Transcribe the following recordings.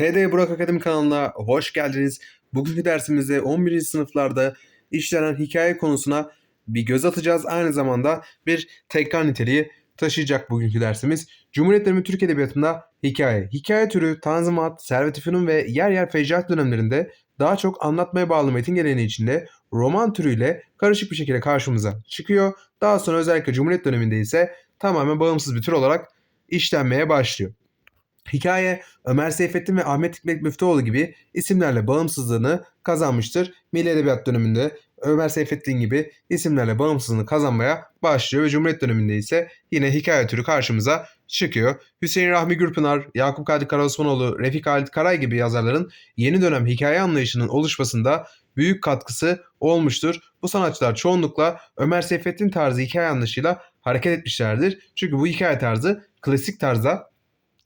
TD Burak Akademi kanalına hoş geldiniz. Bugünkü dersimizde 11. sınıflarda işlenen hikaye konusuna bir göz atacağız. Aynı zamanda bir tekrar niteliği taşıyacak bugünkü dersimiz. Cumhuriyet dönemi Türk Edebiyatı'nda hikaye. Hikaye türü Tanzimat, Servet-i Fünun ve yer yer Fecaat dönemlerinde daha çok anlatmaya bağlı metin geleneği içinde roman türüyle karışık bir şekilde karşımıza çıkıyor. Daha sonra özellikle Cumhuriyet döneminde ise tamamen bağımsız bir tür olarak işlenmeye başlıyor. Hikaye Ömer Seyfettin ve Ahmet Hikmet Müftüoğlu gibi isimlerle bağımsızlığını kazanmıştır. Milli Edebiyat döneminde Ömer Seyfettin gibi isimlerle bağımsızlığını kazanmaya başlıyor ve Cumhuriyet döneminde ise yine hikaye türü karşımıza çıkıyor. Hüseyin Rahmi Gürpınar, Yakup Kadri Karaosmanoğlu, Refik Halit Karay gibi yazarların yeni dönem hikaye anlayışının oluşmasında büyük katkısı olmuştur. Bu sanatçılar çoğunlukla Ömer Seyfettin tarzı hikaye anlayışıyla hareket etmişlerdir. Çünkü bu hikaye tarzı klasik tarzda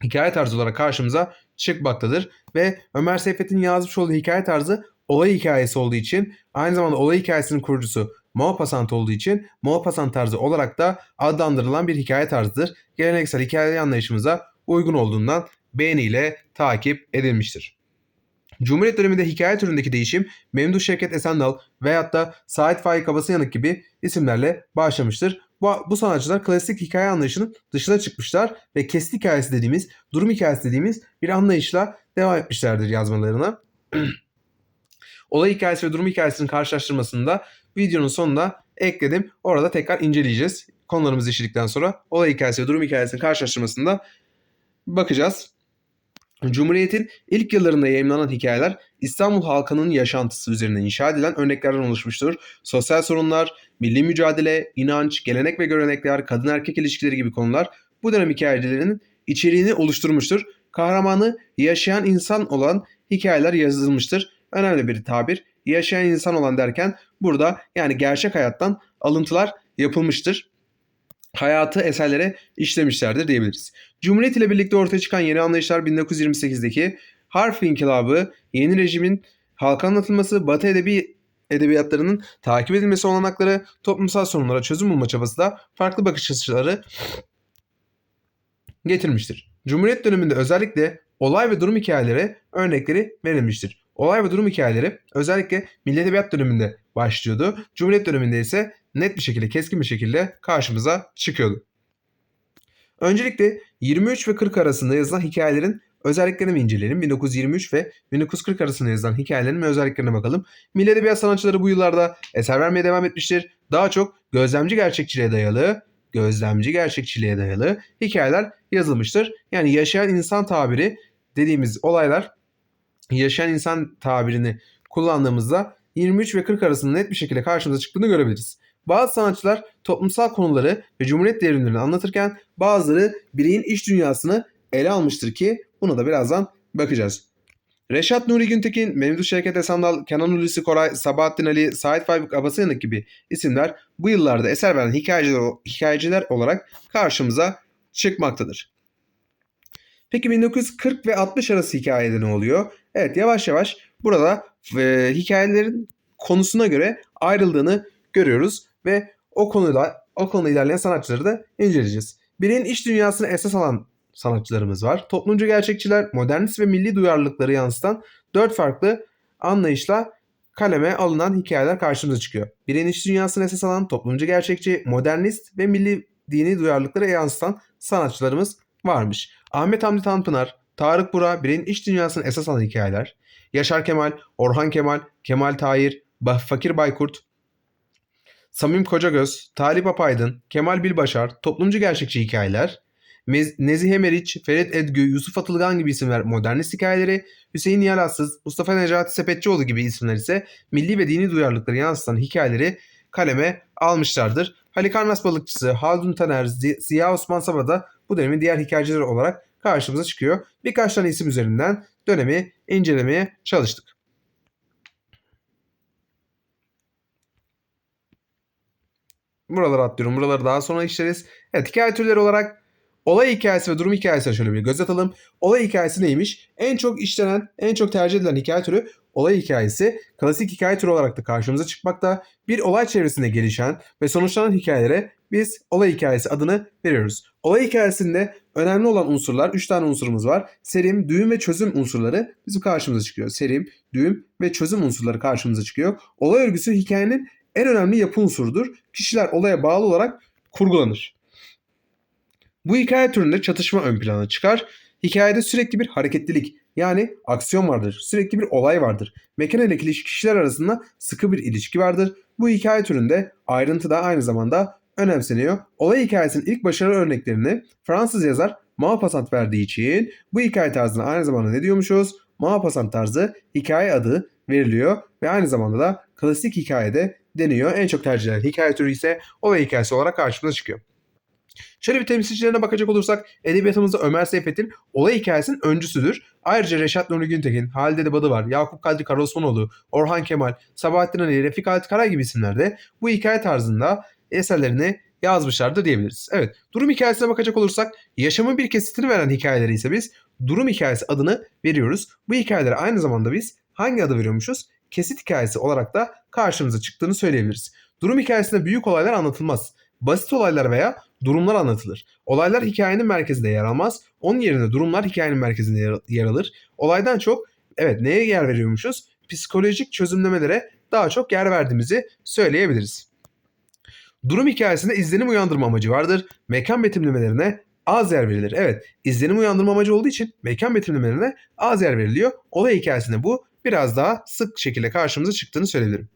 hikaye tarzı olarak karşımıza çıkmaktadır. Ve Ömer Seyfettin yazmış olduğu hikaye tarzı olay hikayesi olduğu için aynı zamanda olay hikayesinin kurucusu Maupassant olduğu için Maupassant tarzı olarak da adlandırılan bir hikaye tarzıdır. Geleneksel hikaye anlayışımıza uygun olduğundan beğeniyle takip edilmiştir. Cumhuriyet döneminde hikaye türündeki değişim Memduh Şevket Esendal veyahut da Sait Faik Abasıyanık gibi isimlerle başlamıştır. Bu, bu sanatçılar klasik hikaye anlayışının dışına çıkmışlar ve kesit hikayesi dediğimiz, durum hikayesi dediğimiz bir anlayışla devam etmişlerdir yazmalarına. Olay hikayesi ve durum hikayesinin karşılaştırmasını da videonun sonuna ekledim. Orada tekrar inceleyeceğiz. Konularımızı işledikten sonra olay hikayesi ve durum hikayesinin karşılaştırmasında bakacağız. Cumhuriyet'in ilk yıllarında yayınlanan hikayeler İstanbul halkının yaşantısı üzerine inşa edilen örneklerden oluşmuştur. Sosyal sorunlar, milli mücadele, inanç, gelenek ve görenekler, kadın erkek ilişkileri gibi konular bu dönem hikayelerinin içeriğini oluşturmuştur. Kahramanı yaşayan insan olan hikayeler yazılmıştır. Önemli bir tabir. Yaşayan insan olan derken burada yani gerçek hayattan alıntılar yapılmıştır hayatı eserlere işlemişlerdir diyebiliriz. Cumhuriyet ile birlikte ortaya çıkan yeni anlayışlar 1928'deki harf inkılabı, yeni rejimin halka anlatılması, batı edebi edebiyatlarının takip edilmesi olanakları, toplumsal sorunlara çözüm bulma çabası da farklı bakış açıları getirmiştir. Cumhuriyet döneminde özellikle olay ve durum hikayeleri örnekleri verilmiştir. Olay ve durum hikayeleri özellikle Milli Edebiyat döneminde başlıyordu. Cumhuriyet döneminde ise net bir şekilde, keskin bir şekilde karşımıza çıkıyordu. Öncelikle 23 ve 40 arasında yazılan hikayelerin özelliklerini inceleyelim? 1923 ve 1940 arasında yazılan hikayelerin ve özelliklerine bakalım. Milli Edebiyat sanatçıları bu yıllarda eser vermeye devam etmiştir. Daha çok gözlemci gerçekçiliğe dayalı, gözlemci gerçekçiliğe dayalı hikayeler yazılmıştır. Yani yaşayan insan tabiri dediğimiz olaylar yaşayan insan tabirini kullandığımızda 23 ve 40 arasında net bir şekilde karşımıza çıktığını görebiliriz. Bazı sanatçılar toplumsal konuları ve cumhuriyet devrimlerini anlatırken bazıları bireyin iç dünyasını ele almıştır ki buna da birazdan bakacağız. Reşat Nuri Güntekin, Memduh Şevket Esandal, Kenan Hulusi Koray, Sabahattin Ali, Sait Faik Abasıyanık gibi isimler bu yıllarda eser veren hikayeciler, hikayeciler olarak karşımıza çıkmaktadır. Peki 1940 ve 60 arası hikayede ne oluyor? Evet yavaş yavaş burada e, hikayelerin konusuna göre ayrıldığını görüyoruz ve o konuda o konuda ilerleyen sanatçıları da inceleyeceğiz. Birinin iç dünyasını esas alan sanatçılarımız var. Toplumcu gerçekçiler, modernist ve milli duyarlılıkları yansıtan dört farklı anlayışla kaleme alınan hikayeler karşımıza çıkıyor. Birinin iç dünyasını esas alan toplumcu gerçekçi, modernist ve milli dini duyarlılıkları yansıtan sanatçılarımız varmış. Ahmet Hamdi Tanpınar, Tarık Bura, birinin iç dünyasını esas alan hikayeler. Yaşar Kemal, Orhan Kemal, Kemal Tahir, Fakir Baykurt, Samim Kocagöz, Talip Apaydın, Kemal Bilbaşar, toplumcu gerçekçi hikayeler, Mez- Nezihe Meriç, Ferit Edgü, Yusuf Atılgan gibi isimler modernist hikayeleri, Hüseyin Yalassız, Mustafa Necati Sepetçioğlu gibi isimler ise milli ve dini duyarlılıkları yansıtan hikayeleri kaleme almışlardır. Halikarnas balıkçısı, Haldun Taner, Ziya Osman Saba da bu dönemin diğer hikayecileri olarak karşımıza çıkıyor. Birkaç tane isim üzerinden dönemi incelemeye çalıştık. Buraları atlıyorum. Buraları daha sonra işleriz. Evet hikaye türleri olarak olay hikayesi ve durum hikayesi şöyle bir göz atalım. Olay hikayesi neymiş? En çok işlenen, en çok tercih edilen hikaye türü olay hikayesi. Klasik hikaye türü olarak da karşımıza çıkmakta. Bir olay çevresinde gelişen ve sonuçlanan hikayelere biz olay hikayesi adını veriyoruz. Olay hikayesinde önemli olan unsurlar 3 tane unsurumuz var. Serim, düğüm ve çözüm unsurları bizim karşımıza çıkıyor. Serim, düğüm ve çözüm unsurları karşımıza çıkıyor. Olay örgüsü hikayenin en önemli yapı unsurudur. Kişiler olaya bağlı olarak kurgulanır. Bu hikaye türünde çatışma ön plana çıkar. Hikayede sürekli bir hareketlilik yani aksiyon vardır. Sürekli bir olay vardır. Mekan ile kişiler arasında sıkı bir ilişki vardır. Bu hikaye türünde ayrıntı da aynı zamanda önemseniyor. Olay hikayesinin ilk başarılı örneklerini Fransız yazar Maupassant verdiği için bu hikaye tarzına aynı zamanda ne diyormuşuz? Maupassant tarzı hikaye adı veriliyor ve aynı zamanda da klasik hikayede deniyor. En çok tercih edilen hikaye türü ise olay hikayesi olarak karşımıza çıkıyor. Şöyle bir temsilcilerine bakacak olursak edebiyatımızda Ömer Seyfettin olay hikayesinin öncüsüdür. Ayrıca Reşat Nuri Güntekin, Halide Edebadi var, Yakup Kadri Karaosmanoğlu, Orhan Kemal, Sabahattin Ali, Refik Halit Karay gibi isimler de bu hikaye tarzında eserlerini yazmışlardır diyebiliriz. Evet, durum hikayesine bakacak olursak yaşamın bir kesitini veren hikayeleri ise biz durum hikayesi adını veriyoruz. Bu hikayelere aynı zamanda biz hangi adı veriyormuşuz? Kesit hikayesi olarak da karşımıza çıktığını söyleyebiliriz. Durum hikayesinde büyük olaylar anlatılmaz. Basit olaylar veya durumlar anlatılır. Olaylar hikayenin merkezinde yer almaz. Onun yerine durumlar hikayenin merkezinde yer, alır. Olaydan çok evet neye yer veriyormuşuz? Psikolojik çözümlemelere daha çok yer verdiğimizi söyleyebiliriz. Durum hikayesinde izlenim uyandırma amacı vardır. Mekan betimlemelerine az yer verilir. Evet izlenim uyandırma amacı olduğu için mekan betimlemelerine az yer veriliyor. Olay hikayesinde bu biraz daha sık şekilde karşımıza çıktığını söyleyebilirim.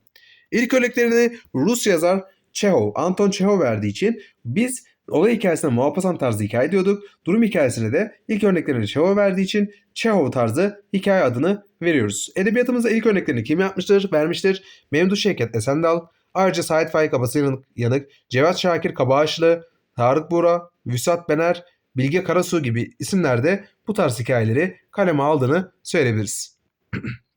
İlk örneklerini Rus yazar Çehov, Anton Çehov verdiği için biz olay hikayesine muhafasan tarzı hikaye diyorduk. Durum hikayesine de ilk örneklerini Çehov verdiği için Çehov tarzı hikaye adını veriyoruz. Edebiyatımızda ilk örneklerini kim yapmıştır, vermiştir? Memduh Şevket Esendal, ayrıca Sait Faik Abası Yanık, Cevat Şakir Kabaağaçlı, Tarık Bora, Vüsat Bener, Bilge Karasu gibi isimler de bu tarz hikayeleri kaleme aldığını söyleyebiliriz.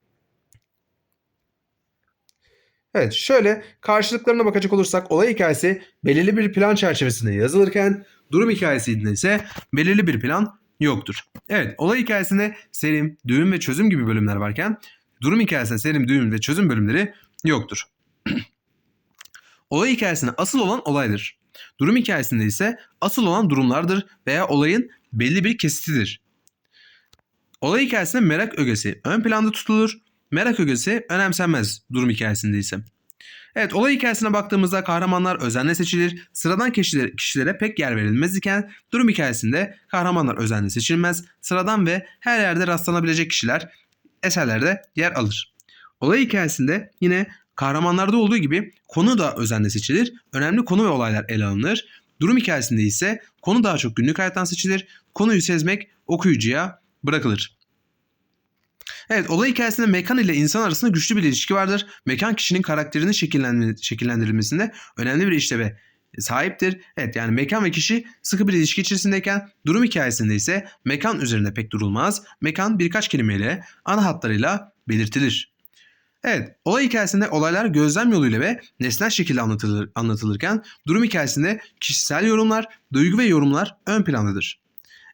Evet şöyle karşılıklarına bakacak olursak olay hikayesi belirli bir plan çerçevesinde yazılırken durum hikayesinde ise belirli bir plan yoktur. Evet olay hikayesinde serim, düğüm ve çözüm gibi bölümler varken durum hikayesinde serim, düğüm ve çözüm bölümleri yoktur. olay hikayesinde asıl olan olaydır. Durum hikayesinde ise asıl olan durumlardır veya olayın belli bir kesitidir. Olay hikayesinde merak ögesi ön planda tutulur Merak ögesi önemsenmez durum hikayesinde ise. Evet olay hikayesine baktığımızda kahramanlar özenle seçilir. Sıradan kişilere, kişilere pek yer verilmez iken durum hikayesinde kahramanlar özenle seçilmez. Sıradan ve her yerde rastlanabilecek kişiler eserlerde yer alır. Olay hikayesinde yine kahramanlarda olduğu gibi konu da özenle seçilir. Önemli konu ve olaylar ele alınır. Durum hikayesinde ise konu daha çok günlük hayattan seçilir. Konuyu sezmek okuyucuya bırakılır. Evet olay hikayesinde mekan ile insan arasında güçlü bir ilişki vardır. Mekan kişinin karakterinin şekillendirilmesinde önemli bir işleve sahiptir. Evet yani mekan ve kişi sıkı bir ilişki içerisindeyken durum hikayesinde ise mekan üzerinde pek durulmaz. Mekan birkaç kelimeyle ana hatlarıyla belirtilir. Evet, olay hikayesinde olaylar gözlem yoluyla ve nesnel şekilde anlatılır, anlatılırken durum hikayesinde kişisel yorumlar, duygu ve yorumlar ön plandadır.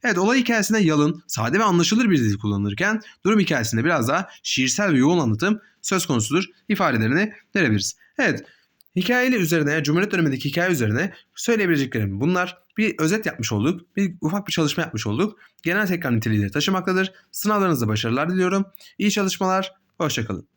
Evet olay hikayesinde yalın, sade ve anlaşılır bir dil kullanılırken durum hikayesinde biraz daha şiirsel ve yoğun anlatım söz konusudur ifadelerini verebiliriz. Evet hikayeli üzerine, Cumhuriyet dönemindeki hikaye üzerine söyleyebileceklerim bunlar. Bir özet yapmış olduk. Bir ufak bir çalışma yapmış olduk. Genel tekrar niteliğiyle taşımaktadır. Sınavlarınızda başarılar diliyorum. İyi çalışmalar. Hoşçakalın.